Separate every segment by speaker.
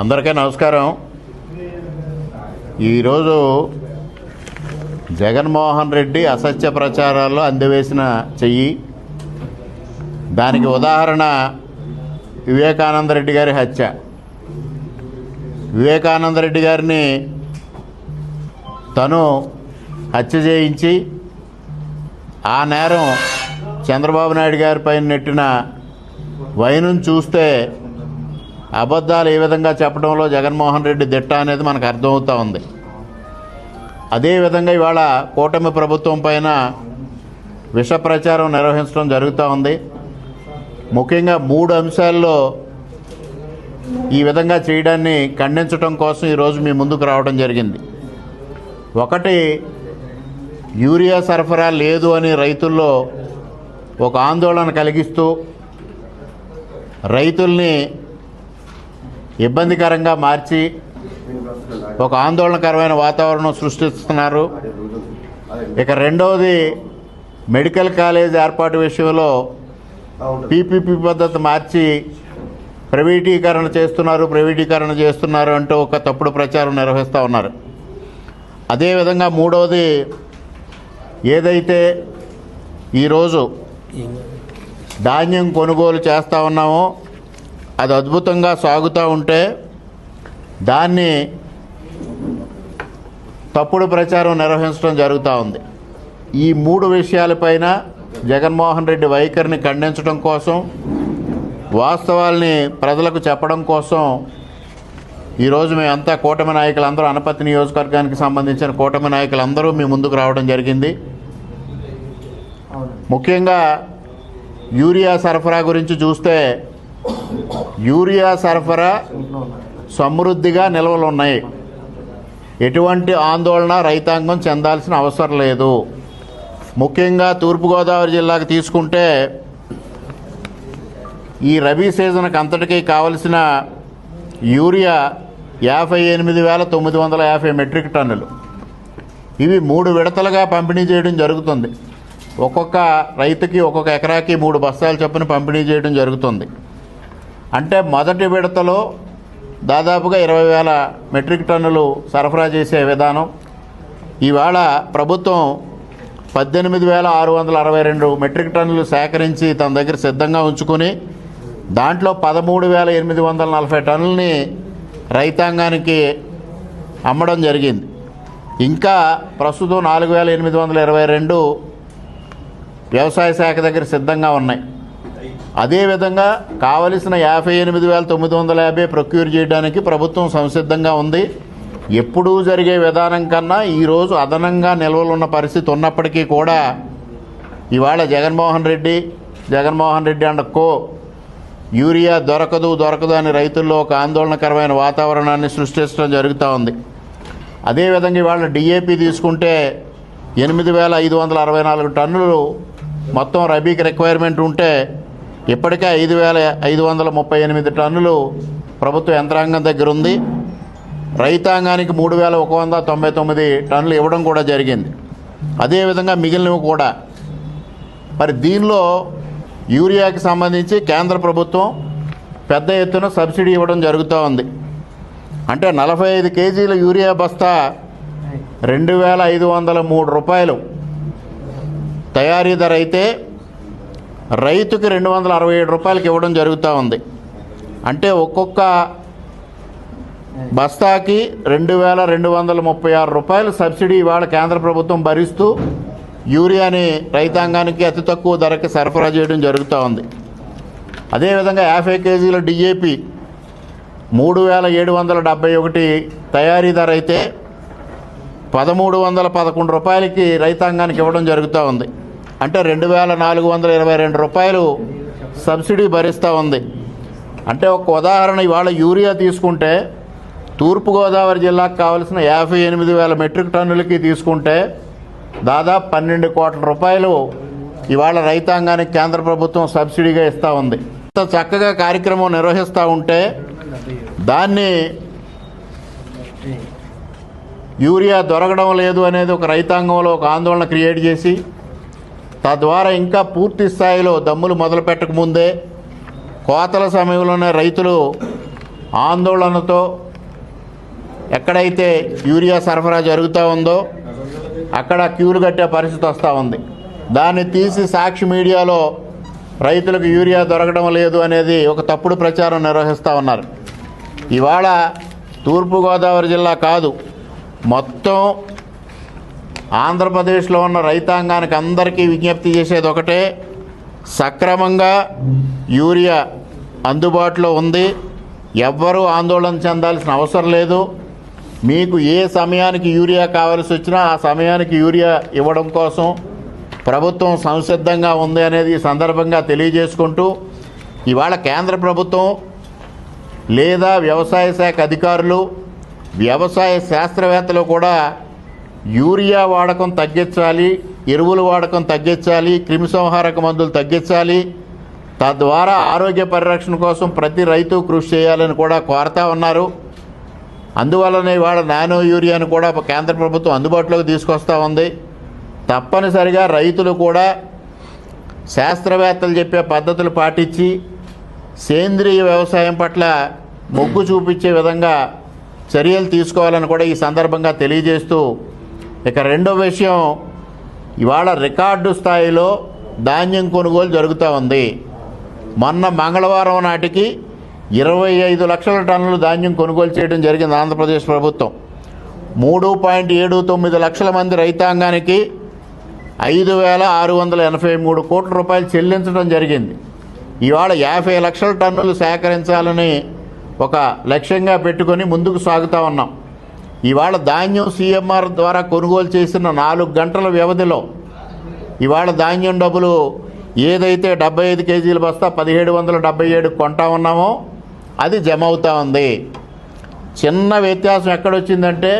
Speaker 1: అందరికీ నమస్కారం. ఈరోజు జగన్మోహన్ రెడ్డి అసత్య ప్రచారాల్లో అందివేసిన చెయ్యి. దానికి ఉదాహరణ వివేకానంద రెడ్డి గారి హత్య. వివేకానంద రెడ్డి గారిని తను హత్య చేయించి ఆ నేరం చంద్రబాబు నాయుడు గారి పైన నెట్టిన వైనం చూస్తే అబద్ధాలు ఏ విధంగా చెప్పడంలో జగన్మోహన్ రెడ్డి దిట్ట అనేది మనకు అర్థమవుతూ ఉంది. అదేవిధంగా ఇవాళ కూటమి ప్రభుత్వం పైన విష ప్రచారం నిర్వహించడం జరుగుతూ ఉంది. ముఖ్యంగా మూడు అంశాల్లో ఈ విధంగా చేయడాన్ని ఖండించడం కోసం ఈరోజు మీ ముందుకు రావడం జరిగింది. ఒకటి యూరియా సరఫరా లేదు అని రైతుల్లో ఒక ఆందోళన కలిగిస్తూ రైతుల్ని ఇబ్బందికరంగా మార్చి ఒక ఆందోళనకరమైన వాతావరణం సృష్టిస్తున్నారు. ఇక రెండవది మెడికల్ కాలేజ్ ఏర్పాటు విషయంలో పీపీపీ పద్ధతి మార్చి ప్రైవేటీకరణ చేస్తున్నారు ప్రైవేటీకరణ చేస్తున్నారు అంటూ ఒక తప్పుడు ప్రచారం నిర్వహిస్తూ ఉన్నారు. అదేవిధంగా మూడవది ఏదైతే ఈరోజు ధాన్యం కొనుగోలు చేస్తూ ఉన్నామో అది అద్భుతంగా సాగుతూ ఉంటే దాన్ని తప్పుడు ప్రచారం నిర్వహించడం జరుగుతూ ఉంది. ఈ మూడు విషయాలపైన జగన్మోహన్ రెడ్డి వైఖరిని ఖండించడం కోసం వాస్తవాల్ని ప్రజలకు చెప్పడం కోసం ఈరోజు మేమంతా కూటమి నాయకులందరూ అనపతి నియోజకవర్గానికి సంబంధించిన కూటమి నాయకులందరూ మీ ముందుకు రావడం జరిగింది. ముఖ్యంగా యూరియా సరఫరా గురించి చూస్తే యూరియా సరఫరా సమృద్ధిగా నిల్వలు ఉన్నాయి ఎటువంటి ఆందోళన రైతాంగం చెందాల్సిన అవసరం లేదు. ముఖ్యంగా తూర్పుగోదావరి జిల్లాకు తీసుకుంటే ఈ రబీ సీజన్కి అంతటికీ కావలసిన యూరియా యాభై ఎనిమిది వేల తొమ్మిది వందల యాభై మెట్రిక్ టన్నులు. ఇవి మూడు విడతలుగా పంపిణీ చేయడం జరుగుతుంది. ఒక్కొక్క రైతుకి ఒక్కొక్క ఎకరాకి మూడు బస్తాలు చొప్పున పంపిణీ చేయడం జరుగుతుంది. అంటే మొదటి విడతలో దాదాపుగా ఇరవై వేల మెట్రిక్ టన్నులు సరఫరా చేసే విధానం. ఇవాళ ప్రభుత్వం పద్దెనిమిది వేల ఆరు వందల అరవై రెండు మెట్రిక్ టన్నులు సేకరించి తన దగ్గర సిద్ధంగా ఉంచుకొని దాంట్లో పదమూడు వేల ఎనిమిది వందల నలభై టన్నులని రైతాంగానికి అమ్మడం జరిగింది. ఇంకా ప్రస్తుతం నాలుగు వేల ఎనిమిది వందల ఇరవై రెండు వ్యవసాయ శాఖ దగ్గర సిద్ధంగా ఉన్నాయి. అదేవిధంగా కావలసిన యాభై ఎనిమిది వేల తొమ్మిది వందల యాభై ప్రొక్యూర్ చేయడానికి ప్రభుత్వం సంసిద్ధంగా ఉంది. ఎప్పుడూ జరిగే విధానం కన్నా ఈరోజు అదనంగా నిల్వలు ఉన్న పరిస్థితి ఉన్నప్పటికీ కూడా ఇవాళ Jaganmohan Reddy Jaganmohan Reddy and co urea దొరకదు దొరకదు అని రైతుల్లో ఒక ఆందోళనకరమైన వాతావరణాన్ని సృష్టించడం జరుగుతూ ఉంది. అదేవిధంగా ఇవాళ డిఏపి తీసుకుంటే ఎనిమిది వేల ఐదు వందల అరవై నాలుగు టన్నులు మొత్తం రబీకి రిక్వైర్మెంట్ ఉంటే ఇప్పటికే ఐదు వేల ఐదు వందల ముప్పై ఎనిమిది టన్నులు ప్రభుత్వ యంత్రాంగం దగ్గర ఉంది. రైతాంగానికి మూడు వేల ఒక వంద తొంభై తొమ్మిది టన్నులు ఇవ్వడం కూడా జరిగింది. అదేవిధంగా మిగిలినవి కూడా. మరి దీనిలో యూరియాకి సంబంధించి కేంద్ర ప్రభుత్వం పెద్ద ఎత్తున సబ్సిడీ ఇవ్వడం జరుగుతూ ఉంది. అంటే నలభై ఐదు కేజీల యూరియా బస్తా రెండు వేల ఐదు వందల మూడు రూపాయలు. తయారీ ధర అయితే రైతుకి రెండు వందల అరవై ఏడు రూపాయలకి ఇవ్వడం జరుగుతూ ఉంది. అంటే ఒక్కొక్క బస్తాకి రెండు వేల రెండు వందల ముప్పై ఆరు రూపాయలు సబ్సిడీ ఇవాళ కేంద్ర ప్రభుత్వం భరిస్తూ యూరియాని రైతాంగానికి అతి తక్కువ ధరకి సరఫరా చేయడం జరుగుతూ ఉంది. అదేవిధంగా యాభై కేజీల డిఏపి మూడు వేల ఏడు వందల డెబ్బై ఒకటి తయారీ ధర అయితే పదమూడు వందల పదకొండు రూపాయలకి రైతాంగానికి ఇవ్వడం జరుగుతూ ఉంది. అంటే రెండు వేల నాలుగు వందల ఇరవై రెండు రూపాయలు సబ్సిడీ భరిస్తూ ఉంది. అంటే ఒక ఉదాహరణ ఇవాళ యూరియా తీసుకుంటే తూర్పుగోదావరి జిల్లాకు కావాల్సిన యాభై ఎనిమిది వేల మెట్రిక్ టన్నులకి తీసుకుంటే దాదాపు పన్నెండు కోట్ల రూపాయలు ఇవాళ రైతాంగానికి కేంద్ర ప్రభుత్వం సబ్సిడీగా ఇస్తూ ఉంది. ఇంత చక్కగా కార్యక్రమం నిర్వహిస్తూ ఉంటే దాన్ని యూరియా దొరకడం లేదు అనేది ఒక రైతాంగంలో ఒక ఆందోళన క్రియేట్ చేసి తద్వారా ఇంకా పూర్తి స్థాయిలో దమ్ములు మొదలు పెట్టకముందే కోతల సమయంలోనే రైతులు ఆందోళనతో ఎక్కడైతే యూరియా సరఫరా జరుగుతూ ఉందో అక్కడ క్యూలు కట్టే పరిస్థితి వస్తూ ఉంది. దాన్ని తీసి సాక్షి మీడియాలో రైతులకు యూరియా దొరకడం లేదు అనేది ఒక తప్పుడు ప్రచారం నిర్వహిస్తూ ఉన్నారు. ఇవాళ తూర్పుగోదావరి జిల్లా కాదు మొత్తం ఆంధ్రప్రదేశ్లో ఉన్న రైతాంగానికి అందరికీ విజ్ఞప్తి చేసేది ఒకటే సక్రమంగా యూరియా అందుబాటులో ఉంది. ఎవ్వరూ ఆందోళన చెందాల్సిన అవసరం లేదు. మీకు ఏ సమయానికి యూరియా కావాల్సి వచ్చినా ఆ సమయానికి యూరియా ఇవ్వడం కోసం ప్రభుత్వం సంసిద్ధంగా ఉంది అనేది ఈ సందర్భంగా తెలియజేసుకుంటూ ఇవాళ కేంద్ర ప్రభుత్వం లేదా వ్యవసాయ శాఖ అధికారులు వ్యవసాయ శాస్త్రవేత్తలు కూడా యూరియా వాడకం తగ్గించాలి ఎరువుల వాడకం తగ్గించాలి క్రిమిసంహారక మందులు తగ్గించాలి. తద్వారా ఆరోగ్య పరిరక్షణ కోసం ప్రతి రైతు కృషి చేయాలని కూడా కోరుతా ఉన్నారు. అందువల్లనే ఇవాళ నానో యూరియాను కూడా కేంద్ర ప్రభుత్వం అందుబాటులోకి తీసుకొస్తూ ఉంది. తప్పనిసరిగా రైతులు కూడా శాస్త్రవేత్తలు చెప్పే పద్ధతులు పాటించి సేంద్రియ వ్యవసాయం పట్ల మొగ్గు చూపించే విధంగా చర్యలు తీసుకోవాలని కూడా ఈ సందర్భంగా తెలియజేస్తూ ఇక రెండో విషయం ఇవాళ రికార్డు స్థాయిలో ధాన్యం కొనుగోలు జరుగుతూ ఉంది. మొన్న మంగళవారం నాటికి ఇరవై ఐదు లక్షల టన్నులు ధాన్యం కొనుగోలు చేయడం జరిగింది ఆంధ్రప్రదేశ్ ప్రభుత్వం. మూడు పాయింట్ ఏడు తొమ్మిది లక్షల మంది రైతాంగానికి ఐదు వేల ఆరు వందల ఎనభై మూడు కోట్ల రూపాయలు చెల్లించడం జరిగింది. ఇవాళ యాభై లక్షల టన్నులు సేకరించాలని ఒక లక్ష్యంగా పెట్టుకొని ముందుకు సాగుతూ ఉన్నాం. ఇవాళ ధాన్యం సీఎంఆర్ ద్వారా కొనుగోలు చేసిన నాలుగు గంటల వ్యవధిలో ఇవాళ ధాన్యం డబ్బులు ఏదైతే డెబ్బై ఐదు కేజీల బస్తా పదిహేడు వందల డెబ్బై ఏడు కొంటా ఉన్నామో అది జమ అవుతా ఉంది. చిన్న వ్యత్యాసం ఎక్కడొచ్చిందంటే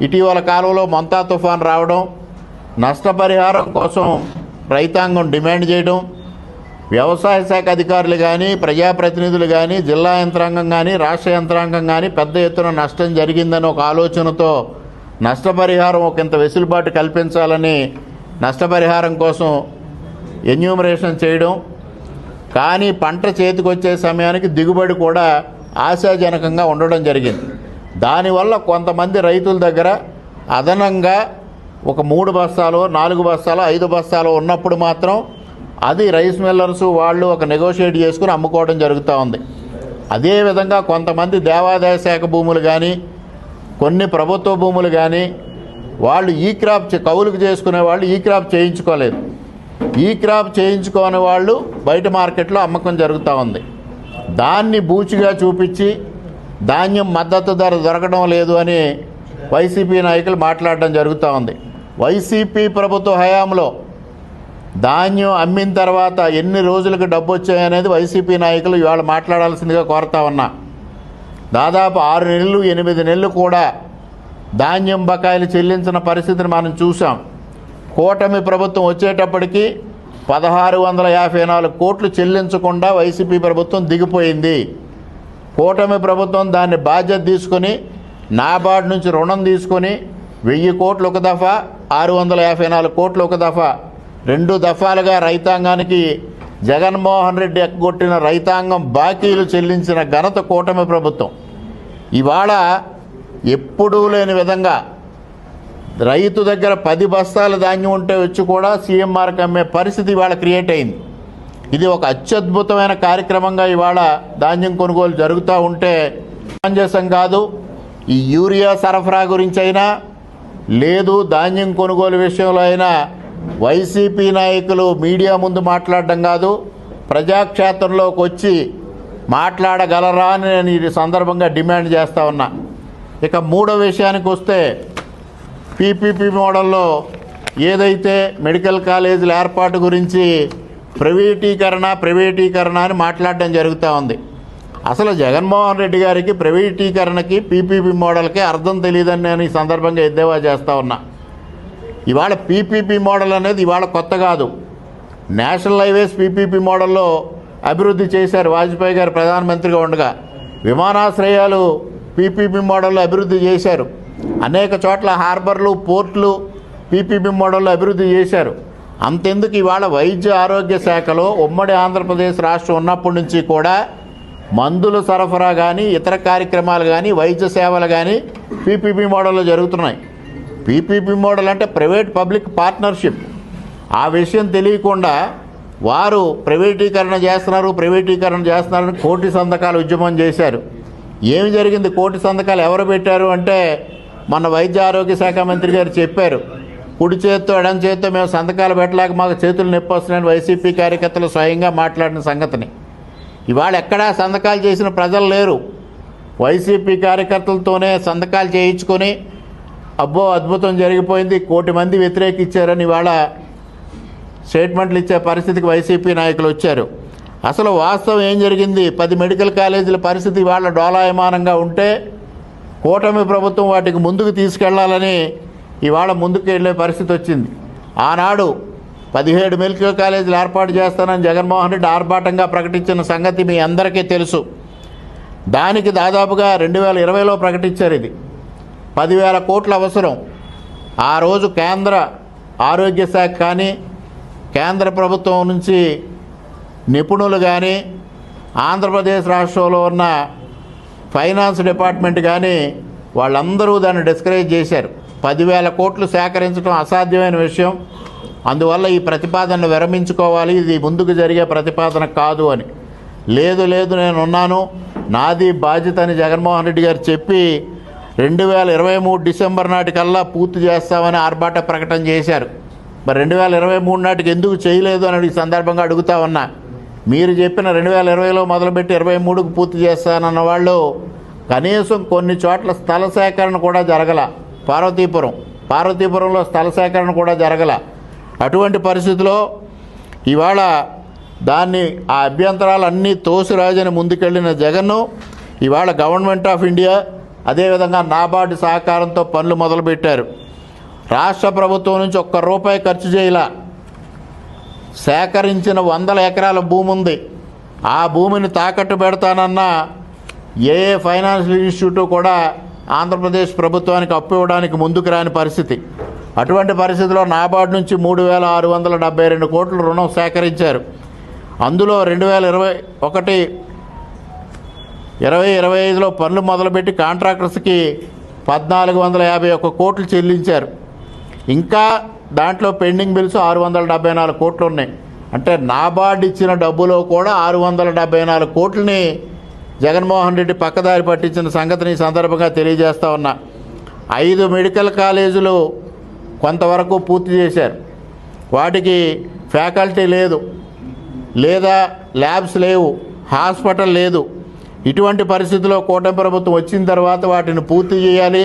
Speaker 1: ఇటీవల కాలంలో మంతా తుఫాన్ రావడం నష్టపరిహారం కోసం రైతాంగం డిమాండ్ చేయడం వ్యవసాయ శాఖ అధికారులు కానీ ప్రజాప్రతినిధులు కానీ జిల్లా యంత్రాంగం కానీ రాష్ట్ర యంత్రాంగం కానీ పెద్ద ఎత్తున నష్టం జరిగిందని ఒక ఆలోచనతో నష్టపరిహారం ఒక ఇంత వెసులుబాటు కల్పించాలని నష్టపరిహారం కోసం ఎన్యూమరేషన్ చేయడం కానీ పంట చేతికొచ్చే సమయానికి దిగుబడి కూడా ఆశాజనకంగా ఉండడం జరిగింది. దానివల్ల కొంతమంది రైతుల దగ్గర అదనంగా ఒక మూడు బస్తాలు నాలుగు బస్తాలు ఐదు బస్తాలు ఉన్నప్పుడు మాత్రం అది రైస్ మిల్లర్స్ వాళ్ళు ఒక నెగోషియేట్ చేసుకుని అమ్ముకోవడం జరుగుతూ ఉంది. అదేవిధంగా కొంతమంది దేవాదాయ శాఖ భూములు కానీ కొన్ని ప్రభుత్వ భూములు కానీ వాళ్ళు ఈ క్రాప్ చే- కౌలుకు చేసుకునే వాళ్ళు ఈ క్రాప్ చేయించుకోలేదు. ఈ క్రాప్ చేయించుకోని వాళ్ళు బయట మార్కెట్లో అమ్మకం జరుగుతూ ఉంది. దాన్ని బూచిగా చూపించి ధాన్యం మద్దతు ధర దొరకడం లేదు అని వైసీపీ నాయకులు మాట్లాడడం జరుగుతూ ఉంది. వైసీపీ ప్రభుత్వ హయాంలో ధాన్యం అమ్మిన తర్వాత ఎన్ని రోజులకు డబ్బు వచ్చాయనేది వైసీపీ నాయకులు ఇవాళ మాట్లాడాల్సిందిగా కోరుతా ఉన్నా. దాదాపు ఆరు నెలలు ఎనిమిది నెలలు కూడా ధాన్యం బకాయిలు చెల్లించిన పరిస్థితిని మనం చూసాం కూటమి ప్రభుత్వం వచ్చేటప్పటికీ పదహారు వందల యాభై నాలుగు కోట్లు చెల్లించకుండా వైసీపీ ప్రభుత్వం దిగిపోయింది. కూటమి ప్రభుత్వం దాన్ని బాధ్యత తీసుకొని నాబార్డు నుంచి రుణం తీసుకొని వెయ్యి కోట్లు ఒక దఫా ఆరు వందల యాభై నాలుగు కోట్లు ఒక దఫా రెండు దఫాలుగా రైతాంగానికి జగన్మోహన్ రెడ్డి ఎక్కగొట్టిన రైతాంగం బాకీలు చెల్లించిన ఘనత కూటమి ప్రభుత్వం. ఇవాళ ఎప్పుడూ లేని విధంగా రైతు దగ్గర పది బస్తాల ధాన్యం ఉంటే వచ్చి కూడా సీఎంఆర్కి అమ్మే పరిస్థితి ఇవాళ క్రియేట్ అయింది. ఇది ఒక అత్యద్భుతమైన కార్యక్రమంగా ఇవాళ ధాన్యం కొనుగోలు జరుగుతూ ఉంటే సమంజసం కాదు. ఈ యూరియా సరఫరా గురించి అయినా లేదు ధాన్యం కొనుగోలు విషయంలో అయినా వైసీపీ నాయకులు మీడియా ముందు మాట్లాడడం కాదు ప్రజాక్షేత్రంలోకి వచ్చి మాట్లాడగలరా అని నేను ఈ సందర్భంగా డిమాండ్ చేస్తా ఉన్నా. ఇక మూడో విషయానికి వస్తే పీపీపీ మోడల్లో ఏదైతే మెడికల్ కాలేజీల ఏర్పాటు గురించి ప్రైవేటీకరణ ప్రైవేటీకరణ అని మాట్లాడడం జరుగుతూ ఉంది. అసలు జగన్మోహన్ రెడ్డి గారికి ప్రైవేటీకరణకి పీపీపీ మోడల్కి అర్థం తెలియదని నేను ఈ సందర్భంగా ఎద్దేవా చేస్తూ ఉన్నా. ఇవాళ పీపీపీ మోడల్ అనేది ఇవాళ కొత్త కాదు. నేషనల్ హైవేస్ పీపీపీ మోడల్లో అభివృద్ధి చేశారు వాజ్పేయి గారు ప్రధానమంత్రిగా ఉండగా. విమానాశ్రయాలు పీపీపీ మోడల్లో అభివృద్ధి చేశారు. అనేక చోట్ల హార్బర్లు పోర్ట్లు పీపీపీ మోడల్లో అభివృద్ధి చేశారు. అంతెందుకు ఇవాళ వైద్య ఆరోగ్య శాఖలో ఉమ్మడి ఆంధ్రప్రదేశ్ రాష్ట్రం ఉన్నప్పటి నుంచి కూడా మందుల సరఫరా కానీ ఇతర కార్యక్రమాలు కానీ వైద్య సేవలు కానీ పీపీపీ మోడల్లో జరుగుతున్నాయి. పీపీపీ మోడల్ అంటే ప్రైవేట్ పబ్లిక్ పార్ట్నర్షిప్. ఆ విషయం తెలియకుండా వారు ప్రైవేటీకరణ చేస్తున్నారు ప్రైవేటీకరణ చేస్తున్నారని కోటి సంతకాలు ఉద్యమం చేశారు. ఏమి జరిగింది? కోటి సంతకాలు ఎవరు పెట్టారు అంటే మన వైద్య ఆరోగ్య శాఖ మంత్రి గారు చెప్పారు. కుడి చేత్తో ఎడం చేత్తో మేము సంతకాలు పెట్టలేక మాకు చేతులు నొప్పి వస్తున్నాయని వైసీపీ కార్యకర్తలు స్వయంగా మాట్లాడిన సంగతిని. ఇవాళ ఎక్కడా సంతకాలు చేసిన ప్రజలు లేరు. వైసీపీ కార్యకర్తలతోనే సంతకాలు చేయించుకొని అబ్బో అద్భుతం జరిగిపోయింది. కోటి మంది వ్యతిరేకించారని వాళ్ళ స్టేట్మెంట్లు ఇచ్చే పరిస్థితికి వైసీపీ నాయకులు వచ్చారు. అసలు వాస్తవం ఏం జరిగింది? పది మెడికల్ కాలేజీల పరిస్థితి వాళ్ళ డోలాయమానంగా ఉంటే కూటమి ప్రభుత్వం వాటికి ముందుకు తీసుకెళ్ళాలని ఇవాళ ముందుకు వెళ్ళే పరిస్థితి వచ్చింది. ఆనాడు పదిహేడు మెడికల్ కాలేజీలు ఏర్పాటు చేస్తానని జగన్మోహన్ రెడ్డి ఆర్భాటంగా ప్రకటించిన సంగతి మీ అందరికీ తెలుసు. దానికి దాదాపుగా రెండు వేల ఇరవైలో ప్రకటించారు ఇది. పదివేల కోట్లు అవసరం. ఆ రోజు కేంద్ర ఆరోగ్య శాఖ కానీ కేంద్ర ప్రభుత్వం నుంచి నిపుణులు కానీ ఆంధ్రప్రదేశ్ రాష్ట్రంలో ఉన్న ఫైనాన్స్ డిపార్ట్మెంట్ కానీ వాళ్ళందరూ దాన్ని డిస్కరేజ్ చేశారు. పదివేల కోట్లు సేకరించడం అసాధ్యమైన విషయం. అందువల్ల ఈ ప్రతిపాదనను విరమించుకోవాలి. ఇది ముందుకు జరిగే ప్రతిపాదన కాదు అని. లేదు లేదు నేను ఉన్నాను నాది బాధ్యత అని జగన్మోహన్ రెడ్డి గారు చెప్పి రెండు వేల ఇరవై మూడు డిసెంబర్ నాటికల్లా పూర్తి చేస్తామని ఆర్భాట ప్రకటన చేశారు. మరి రెండు వేల ఇరవై మూడు నాటికి ఎందుకు చేయలేదు అని ఈ సందర్భంగా అడుగుతా ఉన్నా. మీరు చెప్పిన రెండు వేల ఇరవైలో మొదలుపెట్టి ఇరవై మూడుకు పూర్తి చేస్తానన్న వాళ్ళు కనీసం కొన్ని చోట్ల స్థల సేకరణ కూడా జరగల. పార్వతీపురం పార్వతీపురంలో స్థల సేకరణ కూడా జరగల. అటువంటి పరిస్థితిలో ఇవాళ దాన్ని ఆ అభ్యంతరాలన్నీ తోసిరాజని ముందుకెళ్ళిన జగన్ను ఇవాళ గవర్నమెంట్ ఆఫ్ ఇండియా అదేవిధంగా నాబార్డు సహకారంతో పనులు మొదలుపెట్టారు. రాష్ట్ర ప్రభుత్వం నుంచి ఒక్క రూపాయి ఖర్చు చేయలా. సేకరించిన వందల ఎకరాల భూమి ఉంది. ఆ భూమిని తాకట్టు పెడతానన్న ఏ ఫైనాన్షియల్ ఇన్స్టిట్యూట్ కూడా ఆంధ్రప్రదేశ్ ప్రభుత్వానికి అప్పు ఇవ్వడానికి ముందుకు రాని పరిస్థితి. అటువంటి పరిస్థితిలో నాబార్డు నుంచి మూడు వేల ఆరు వందల డెబ్బై రెండు కోట్ల రుణం సేకరించారు. అందులో రెండు వేల ఇరవై ఒకటి ఇరవై ఇరవై ఐదులో పనులు మొదలుపెట్టి కాంట్రాక్టర్స్కి పద్నాలుగు వందల యాభై ఒక్క కోట్లు చెల్లించారు. ఇంకా దాంట్లో పెండింగ్ బిల్స్ ఆరు వందల డెబ్బై నాలుగు కోట్లు ఉన్నాయి. అంటే నాబార్డ్ ఇచ్చిన డబ్బులో కూడా ఆరు వందల డెబ్బై నాలుగు కోట్లని జగన్మోహన్ రెడ్డి పక్కదారి పట్టించిన సంగతిని సందర్భంగా తెలియజేస్తా ఉన్నా. ఐదు మెడికల్ కాలేజీలు కొంతవరకు పూర్తి చేశారు. వాటికి ఫ్యాకల్టీ లేదు. లేదా ల్యాబ్స్ లేవు. హాస్పిటల్ లేదు. ఇటువంటి పరిస్థితిలో కూటమి ప్రభుత్వం వచ్చిన తర్వాత వాటిని పూర్తి చేయాలి.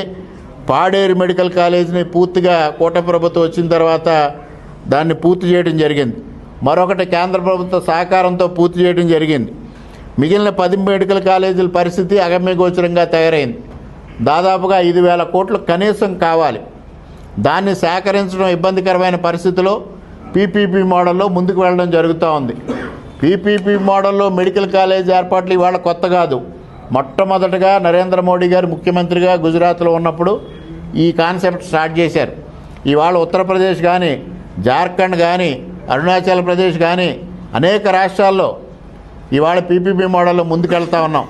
Speaker 1: పాడేరు మెడికల్ కాలేజీని పూర్తిగా కూటమి ప్రభుత్వం వచ్చిన తర్వాత దాన్ని పూర్తి చేయడం జరిగింది. మరొకటి కేంద్ర ప్రభుత్వ సహకారంతో పూర్తి చేయడం జరిగింది. మిగిలిన పది మెడికల్ కాలేజీల పరిస్థితి అగమ్యగోచరంగా తయారైంది. దాదాపుగా ఐదు వేల కోట్లు కనీసం కావాలి. దాన్ని సేకరించడం ఇబ్బందికరమైన పరిస్థితిలో పీపీపీ మోడల్లో ముందుకు వెళ్ళడం జరుగుతూ ఉంది. పీపీపీ మోడల్లో మెడికల్ కాలేజ్ ఏర్పాట్లు ఇవాళ కొత్త కాదు. మొట్టమొదటగా నరేంద్ర మోడీ గారు ముఖ్యమంత్రిగా గుజరాత్లో ఉన్నప్పుడు ఈ కాన్సెప్ట్ స్టార్ట్ చేశారు. ఇవాళ ఉత్తరప్రదేశ్ కానీ జార్ఖండ్ కానీ అరుణాచల్ ప్రదేశ్ కానీ అనేక రాష్ట్రాల్లో ఇవాళ పీపీపీ మోడల్లో ముందుకెళ్తా ఉన్నాం.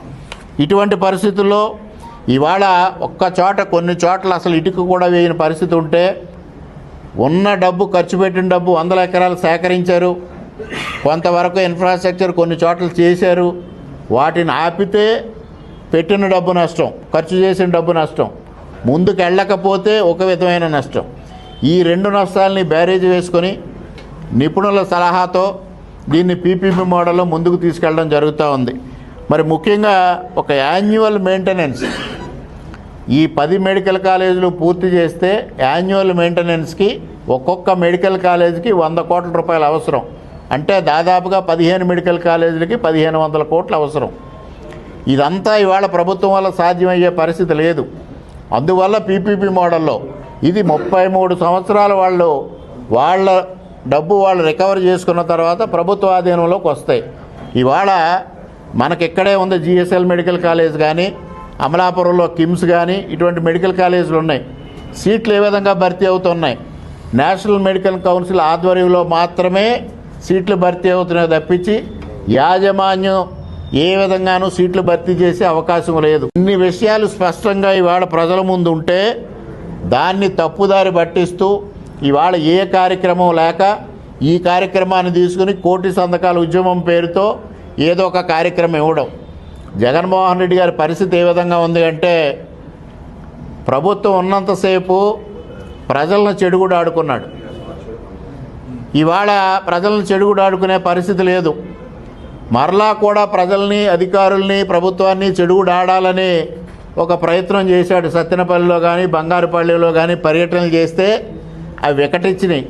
Speaker 1: ఇటువంటి పరిస్థితుల్లో ఇవాళ ఒక్క చోట కొన్ని చోట్ల అసలు ఇటుక కూడా వేయని పరిస్థితి ఉంటే ఉన్న డబ్బు ఖర్చు పెట్టిన డబ్బు వందల ఎకరాలు సేకరించారు. కొంతవరకు ఇన్ఫ్రాస్ట్రక్చర్ కొన్ని చోట్ల చేశారు. వాటిని ఆపితే పెట్టిన డబ్బు నష్టం ఖర్చు చేసిన డబ్బు నష్టం ముందుకు వెళ్ళకపోతే ఒక విధమైన నష్టం. ఈ రెండు నష్టాలని బ్యారేజ్ వేసుకొని నిపుణుల సలహాతో దీన్ని పీపీపీ మోడల్లో ముందుకు తీసుకెళ్ళడం జరుగుతూ ఉంది. మరి ముఖ్యంగా ఒక యాన్యువల్ మెయింటెనెన్స్ ఈ పది మెడికల్ కాలేజీలు పూర్తి చేస్తే యాన్యువల్ మెయింటెనెన్స్కి ఒక్కొక్క మెడికల్ కాలేజీకి వంద కోట్ల రూపాయలు అవసరం. అంటే దాదాపుగా పదిహేను మెడికల్ కాలేజీలకి పదిహేను వందల కోట్లు అవసరం. ఇదంతా ఇవాళ ప్రభుత్వం వల్ల సాధ్యమయ్యే పరిస్థితి లేదు. అందువల్ల పీపీపీ మోడల్లో ఇది ముప్పై మూడు సంవత్సరాల వాళ్ళు వాళ్ళ డబ్బు వాళ్ళు రికవర్ చేసుకున్న తర్వాత ప్రభుత్వ ఆధీనంలోకి వస్తాయి. ఇవాళ మనకి ఇక్కడే ఉంది జిఎస్ఎల్ మెడికల్ కాలేజ్ కానీ అమలాపురంలో కిమ్స్ కానీ ఇటువంటి మెడికల్ కాలేజీలు ఉన్నాయి. సీట్లు ఏ విధంగా భర్తీ అవుతున్నాయి? నేషనల్ మెడికల్ కౌన్సిల్ ఆధ్వర్యంలో మాత్రమే సీట్లు భర్తీ అవుతున్నాయి తప్పించి యాజమాన్యం ఏ విధంగానూ సీట్లు భర్తీ చేసే అవకాశం లేదు. ఇన్ని విషయాలు స్పష్టంగా ఇవాళ ప్రజల ముందు ఉంటే దాన్ని తప్పుదారి పట్టిస్తూ ఇవాళ ఏ కార్యక్రమం లేక ఈ కార్యక్రమాన్ని తీసుకుని కోటి సంతకాల ఉద్యమం పేరుతో ఏదో ఒక కార్యక్రమం ఇవ్వడం. జగన్మోహన్ రెడ్డి గారి పరిస్థితి ఏ విధంగా ఉంది అంటే ప్రభుత్వం ఉన్నంతసేపు ప్రజలను చెడుగుడు ఆడుకున్నాడు ఇవాళ ప్రజలను చెడుగుడాడుకునే పరిస్థితి లేదు. మరలా కూడా ప్రజల్ని అధికారుల్ని ప్రభుత్వాన్ని చెడుగుడాడాలని ఒక ప్రయత్నం చేశాడు సత్తెనపల్లిలో కానీ బంగారుపల్లిలో కానీ పర్యటనలు చేస్తే అవి వికటించినాయి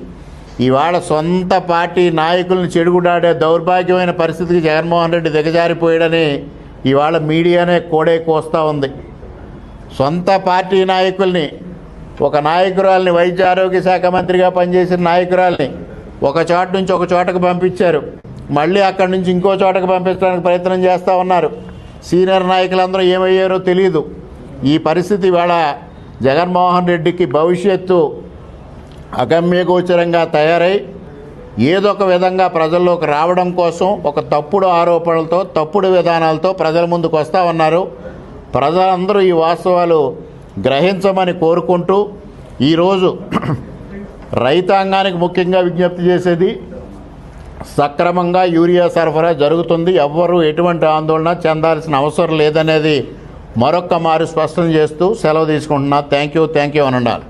Speaker 1: ఇవాళ సొంత పార్టీ నాయకులను చెడుగుడాడే దౌర్భాగ్యమైన పరిస్థితికి జగన్మోహన్ రెడ్డి దిగజారిపోయాడని ఇవాళ మీడియానే కోడే కోస్తూ ఉంది. సొంత పార్టీ నాయకుల్ని ఒక నాయకురాల్ని వైద్య ఆరోగ్య శాఖ మంత్రిగా పనిచేసిన నాయకురాల్ని ఒక చోట నుంచి ఒక చోటకు పంపించారు. మళ్ళీ అక్కడి నుంచి ఇంకో చోటకు పంపించడానికి ప్రయత్నం చేస్తూ ఉన్నారు. సీనియర్ నాయకులందరూ ఏమయ్యారో తెలియదు ఈ పరిస్థితి వేళ జగన్మోహన్ రెడ్డికి భవిష్యత్తు అగమ్యగోచరంగా తయారై ఏదో ఒక విధంగా ప్రజల్లోకి రావడం కోసం ఒక తప్పుడు ఆరోపణలతో తప్పుడు విధానాలతో ప్రజల ముందుకు వస్తూ ఉన్నారు. ప్రజలందరూ ఈ వాస్తవాలు గ్రహించమని కోరుకుంటూ ఈరోజు రైతాంగానికి ముఖ్యంగా విజ్ఞప్తి చేసేది సక్రమంగా యూరియా సరఫరా జరుగుతుంది. ఎవ్వరూ ఎటువంటి ఆందోళన చెందాల్సిన అవసరం లేదనేది మరొక్క మారు స్పష్టం చేస్తూ సెలవు తీసుకుంటున్నా. థ్యాంక్ యూ థ్యాంక్ యూ అని ఉండాలి